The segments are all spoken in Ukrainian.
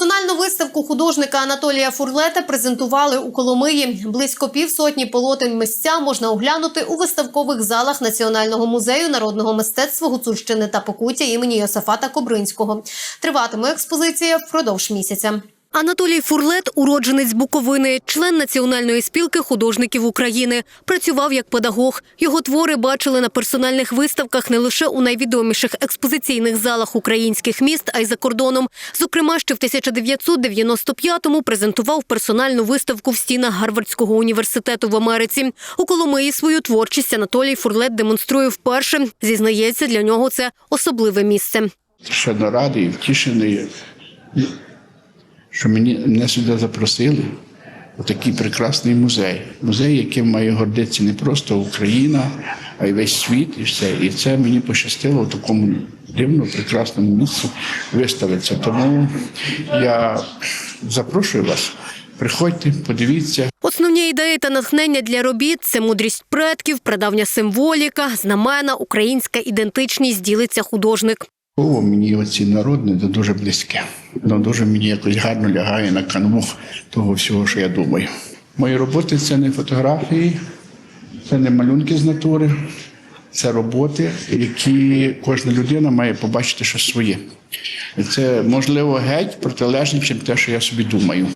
Персональну виставку художника Анатолія Фурлета презентували у Коломиї. Близько півсотні полотен місця можна оглянути у виставкових залах Національного музею народного мистецтва Гуцульщини та Покуття імені Йосафата Кобринського. Триватиме експозиція впродовж місяця. Анатолій Фурлет – уродженець Буковини, член Національної спілки художників України. Працював як педагог. Його твори бачили на персональних виставках не лише у найвідоміших експозиційних залах українських міст, а й за кордоном. Зокрема, ще в 1995-му презентував персональну виставку в стінах Гарвардського університету в Америці. У Коломиї свою творчість Анатолій Фурлет демонструє вперше. Зізнається, для нього це особливе місце. Страшенно радий, втішений, що мені, мене сюди запросили у такий прекрасний музей. Музей, яким має гордитися не просто Україна, а й весь світ, і все. І це мені пощастило в такому дивному, прекрасному місці виставитися. Тому я запрошую вас. Приходьте, подивіться, Основні ідеї та натхнення для робіт це мудрість предків, прадавня символіка, знамена, українська ідентичність ділиться художник. Слово мені оці народне це дуже близьке. Воно дуже мені якось гарно лягає на канву того всього, що я думаю. Мої роботи це не фотографії, це не малюнки з натури, це роботи, які кожна людина має побачити щось своє. І це можливо геть протилежне, чим те, що я собі думаю.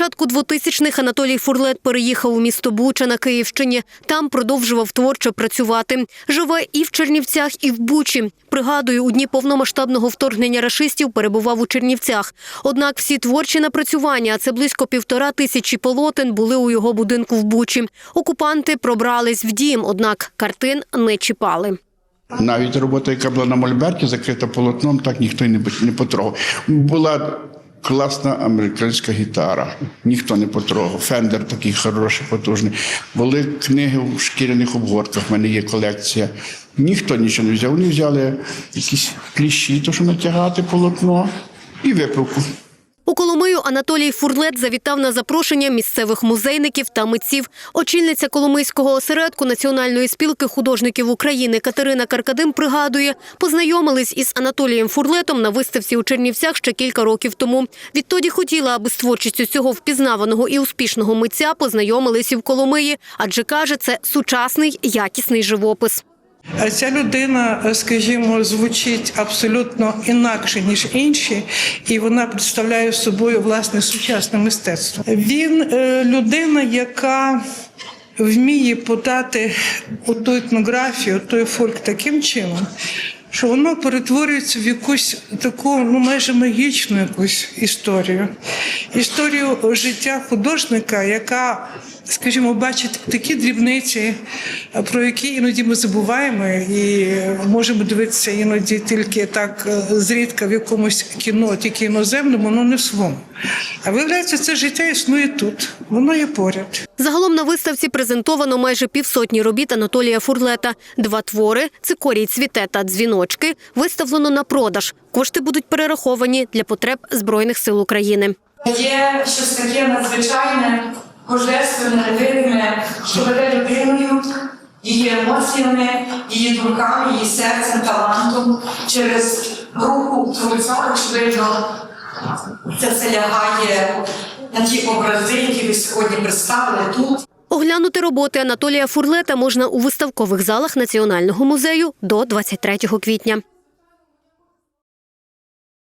Початку 2000-х Анатолій Фурлет переїхав у місто Буча на Київщині. Там продовжував творчо працювати. Живе і в Чернівцях, і в Бучі. Пригадую, у дні повномасштабного вторгнення рашистів перебував у Чернівцях. Однак всі творчі напрацювання, а це близько півтора тисячі полотен, були у його будинку в Бучі. Окупанти пробрались в дім, однак картин не чіпали. Навіть робота, яка була на Мольберті, закрита полотном, так ніхто не не потрогав. Була класна американська гітара, ніхто не потрогав. Фендер такий хороший, потужний. Були книги в шкіряних обгорках, в мене є колекція. Ніхто нічого не взяв. Вони взяли якісь кліщі, то що натягати полотно, і виправку. У Коломию Анатолій Фурлет завітав на запрошення місцевих музейників та митців. Очільниця Коломийського осередку Національної спілки художників України Катерина Каркадим пригадує, познайомились із Анатолієм Фурлетом на виставці у Чернівцях ще кілька років тому. Відтоді хотіла, аби з творчістю цього впізнаваного і успішного митця познайомились і в Коломиї, адже каже, це сучасний якісний живопис. А Ця людина, е, скажімо, звучить абсолютно інакше ніж інші, і вона представляє собою власне сучасне мистецтво. Він е, людина, яка вміє подати ту етнографію, той фольк таким чином, що воно перетворюється в якусь таку ну майже магічну якусь історію. Історію життя художника, яка, скажімо, бачить такі дрібниці, про які іноді ми забуваємо, і можемо дивитися іноді тільки так е, зрідка в якомусь кіно, тільки іноземному, але не в своєму. А виявляється, це життя існує тут, воно є поряд. Загалом на виставці презентовано майже півсотні робіт Анатолія Фурлета. Два твори цикорій цвіте та дзвіночки виставлено на продаж. Кошти будуть перераховані для потреб Збройних сил України. Є щось таке надзвичайне, божественне, невидиме, що веде людиною, її емоціями, її думками, її серцем, талантом через руку творця, очевидно, це все лягає на ті образи, які ви сьогодні представили тут. Оглянути роботи Анатолія Фурлета можна у виставкових залах Національного музею до 23 квітня.